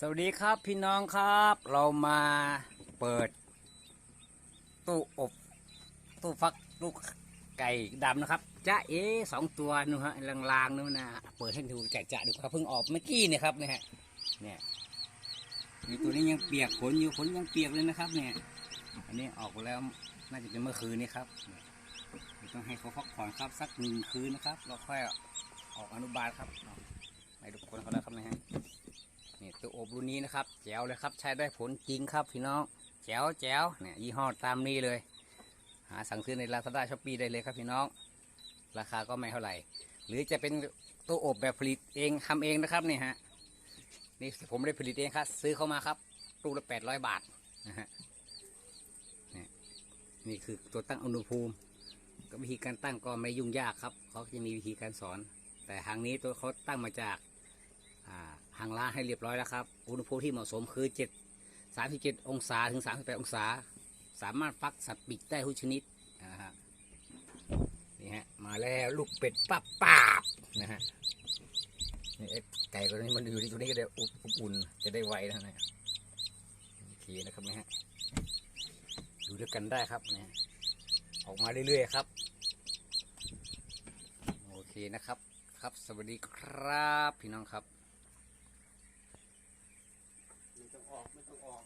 สวัสดีครับพี่น้องครับ เรามาเปิด ตู้อบตู้ฟักลูกไก่ดำนะครับจ้าเอ๋สองตัวนู่นฮะลางๆนู่นนะเปิดให้ดูแจกจ่าดูครับเพิ่งออกเมื่อกี้เนี่ยครับเนี่ยเนี่ยมีตัวนี้ยังเปียกขนอยู่ขนยังเปียกเลยนะครับ เนี่ย อันนี้ออกไปแล้วน่าจะเป็นเมื่อคืนนี้ครับต้องให้เขาพักผ่อนครับสักหนึ่งคืนนะครับเราค่อยออกอนุบาลครับเอาให้ทุกคนเขาแล้วครับนะฮะ นี่ตัวอบรุ่นนี้นะครับแจ๋วเลยครับใช้ได้ผลจริงครับพี่น้องแจ๋วแจ๋วเนี่ยยี่ห้อตามนี้เลย หาสั่งซื้อในลาซาด้าช้อปปีได้เลยครับพี่น้อง ราคาก็ไม่เท่าไหร่ หรือจะเป็นตัวอบแบบผลิตเองทำเองนะครับเนี่ยฮะนี่ผมไม่ได้ผลิตเองครับซื้อเข้ามาครับตู้ละแปดร้อยบาทนะฮะนี่คือตัวตั้งอุณหภูมิก็วิธีการตั้งก็ไม่ยุ่งยากครับเขาจะมีวิธีการสอน แต่ทางนี้ตัวเขาตั้งมาจาก หางล้าให้เรียบร้อยแล้วครับ อุณหภูมิที่เหมาะสมคือเจ็ดสามสิบเจ็ดองศาถึงสามสิบแปดองศา สามารถฟักสัตว์ปีกได้ทุกชนิดนะฮะนี่ฮะมาแล้วลูกเป็ดป้าป้าบนะฮะนี่ไก่ตัวนี้มันอยู่ที่ตัวนี้ก็ได้อบอบอุ่นจะได้ไวนะนะโอเคนะครับนะฮะอยู่ด้วยกันได้ครับนะออกมาเรื่อยๆครับ โอเคนะครับ ครับสวัสดีครับพี่น้องครับ ไม่ต้อง ออก ไม่ต้องออก